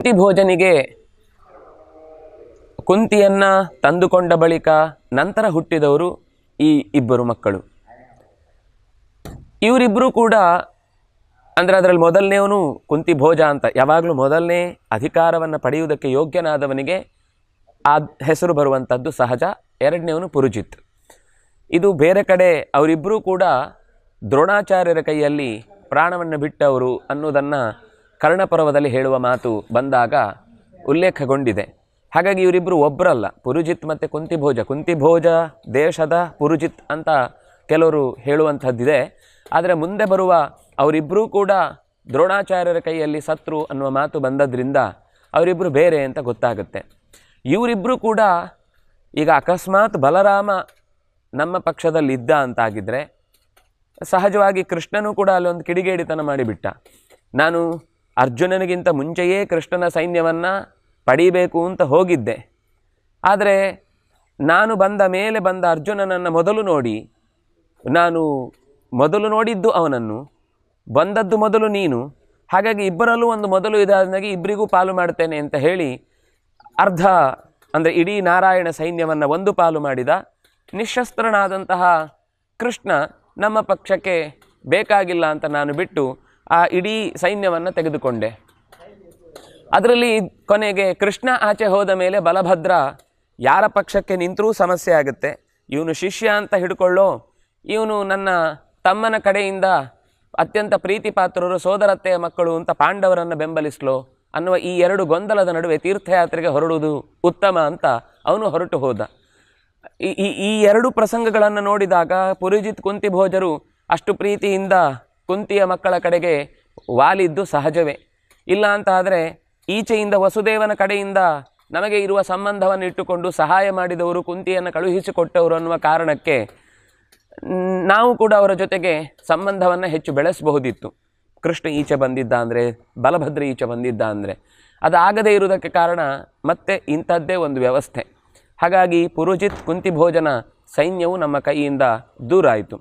ಕುಂತಿ ಭೋಜನಿಗೆ ಕುಂತಿಯನ್ನ ತಂದುಕೊಂಡ ಬಳಿಕ ನಂತರ ಹುಟ್ಟಿದವರು ಈ ಇಬ್ಬರು ಮಕ್ಕಳು. ಇವರಿಬ್ಬರು ಕೂಡ ಅಂದರೆ ಅದರಲ್ಲಿ ಮೊದಲನೇವನು ಕುಂತಿ ಭೋಜ ಅಂತ. ಯಾವಾಗಲೂ ಮೊದಲನೇ ಅಧಿಕಾರವನ್ನು ಪಡೆಯುವುದಕ್ಕೆ ಯೋಗ್ಯನಾದವನಿಗೆ ಆ ಹೆಸರು ಬರುವಂಥದ್ದು ಸಹಜ, ಎರಡನೇವನು ಪುರುಜಿತ್. ಇದು ಬೇರೆ ಕಡೆ ಅವರಿಬ್ಬರೂ ಕೂಡ ದ್ರೋಣಾಚಾರ್ಯರ ಕೈಯಲ್ಲಿ ಪ್ರಾಣವನ್ನು ಬಿಟ್ಟವರು ಅನ್ನೋದನ್ನು ಕರ್ಣಪರ್ವದಲ್ಲಿ ಹೇಳುವ ಮಾತು ಬಂದಾಗ ಉಲ್ಲೇಖಗೊಂಡಿದೆ. ಹಾಗಾಗಿ ಇವರಿಬ್ಬರು ಒಬ್ಬರಲ್ಲ ಪುರುಜಿತ್ ಮತ್ತು ಕುಂತಿಭೋಜ. ಕುಂತಿಭೋಜ ದೇಶದ ಪುರುಜಿತ್ ಅಂತ ಕೆಲವರು ಹೇಳುವಂಥದ್ದಿದೆ. ಆದರೆ ಮುಂದೆ ಬರುವ ಅವರಿಬ್ಬರೂ ಕೂಡ ದ್ರೋಣಾಚಾರ್ಯರ ಕೈಯಲ್ಲಿ ಸತ್ರು ಅನ್ನುವ ಮಾತು ಬಂದದ್ರಿಂದ ಅವರಿಬ್ಬರು ಬೇರೆ ಅಂತ ಗೊತ್ತಾಗುತ್ತೆ. ಇವರಿಬ್ಬರು ಕೂಡ ಈಗ ಅಕಸ್ಮಾತ್ ಬಲರಾಮ ನಮ್ಮ ಪಕ್ಷದಲ್ಲಿದ್ದ ಅಂತಾಗಿದ್ದರೆ ಸಹಜವಾಗಿ ಕೃಷ್ಣನೂ ಕೂಡ ಅಲ್ಲೊಂದು ಕಿಡಿಗೇಡಿತನ ಮಾಡಿಬಿಟ್ಟ. ನಾನು ಅರ್ಜುನನಿಗಿಂತ ಮುಂಚೆಯೇ ಕೃಷ್ಣನ ಸೈನ್ಯವನ್ನು ಪಡೀಬೇಕು ಅಂತ ಹೋಗಿದ್ದೆ. ಆದರೆ ನಾನು ಬಂದ ಮೇಲೆ ಬಂದ ಅರ್ಜುನನನ್ನು ಮೊದಲು ನೋಡಿ, ನಾನು ಮೊದಲು ನೋಡಿದ್ದು ಅವನನ್ನು, ಬಂದದ್ದು ಮೊದಲು ನೀನು, ಹಾಗಾಗಿ ಇಬ್ಬರಲ್ಲೂ ಒಂದು ಮೊದಲು ಇದಾದನಾಗಿ ಇಬ್ಬರಿಗೂ ಪಾಲು ಮಾಡ್ತೇನೆ ಅಂತ ಹೇಳಿ ಅರ್ಧ ಅಂದರೆ ಇಡೀ ನಾರಾಯಣ ಸೈನ್ಯವನ್ನು ಒಂದು ಪಾಲು ಮಾಡಿದ ನಿಶಸ್ತ್ರನಾದಂತಹ ಕೃಷ್ಣ ನಮ್ಮ ಪಕ್ಷಕ್ಕೆ ಬೇಕಾಗಿಲ್ಲ ಅಂತ ನಾನು ಬಿಟ್ಟು ಆ ಇಡೀ ಸೈನ್ಯವನ್ನು ತೆಗೆದುಕೊಂಡೆ. ಅದರಲ್ಲಿ ಕೊನೆಗೆ ಕೃಷ್ಣ ಆಚೆ ಹೋದ ಮೇಲೆ ಬಲಭದ್ರ ಯಾರ ಪಕ್ಷಕ್ಕೆ ನಿಂತರೂ ಸಮಸ್ಯೆ ಆಗುತ್ತೆ. ಇವನು ಶಿಷ್ಯ ಅಂತ ಹಿಡ್ಕೊಳ್ಳೋ, ಇವನು ನನ್ನ ತಮ್ಮನ ಕಡೆಯಿಂದ ಅತ್ಯಂತ ಪ್ರೀತಿ ಪಾತ್ರರು ಸೋದರತ್ತೆಯ ಮಕ್ಕಳು ಅಂತ ಪಾಂಡವರನ್ನು ಬೆಂಬಲಿಸ್ಲೋ ಅನ್ನುವ ಈ ಎರಡು ಗೊಂದಲದ ನಡುವೆ ತೀರ್ಥಯಾತ್ರೆಗೆ ಹೊರಡುವುದು ಉತ್ತಮ ಅಂತ ಅವನು ಹೊರಟು ಹೋದ. ಈ, ಈ- ಎರಡು ಪ್ರಸಂಗಗಳನ್ನು ನೋಡಿದಾಗ ಪುರಿಜಿತ್ ಕುಂತಿ ಭೋಜರು ಅಷ್ಟು ಪ್ರೀತಿಯಿಂದ ಕುಂತಿಯ ಮಕ್ಕಳ ಕಡೆಗೆ ವಾಲಿದ್ದು ಸಹಜವೇ. ಇಲ್ಲ ಅಂತ ಆದರೆ ಈಚೆಯಿಂದ ವಸುದೇವನ ಕಡೆಯಿಂದ ನಮಗೆ ಇರುವ ಸಂಬಂಧವನ್ನು ಇಟ್ಟುಕೊಂಡು ಸಹಾಯ ಮಾಡಿದವರು ಕುಂತಿಯನ್ನು ಕಳುಹಿಸಿಕೊಟ್ಟವರು ಅನ್ನುವ ಕಾರಣಕ್ಕೆ ನಾವು ಕೂಡ ಅವರ ಜೊತೆಗೆ ಸಂಬಂಧವನ್ನು ಹೆಚ್ಚು ಬೆಳೆಸಬಹುದಿತ್ತು. ಕೃಷ್ಣ ಈಚೆ ಬಂದಿದ್ದ ಅಂದರೆ, ಬಲಭದ್ರ ಈಚೆ ಬಂದಿದ್ದ ಅಂದರೆ. ಅದಾಗದೇ ಇರುವುದಕ್ಕೆ ಕಾರಣ ಮತ್ತೆ ಇಂಥದ್ದೇ ಒಂದು ವ್ಯವಸ್ಥೆ. ಹಾಗಾಗಿ ಪುರುಜಿತ್ ಕುಂತಿ ಭೋಜನ ಸೈನ್ಯವು ನಮ್ಮ ಕೈಯಿಂದ ದೂರ ಆಯಿತು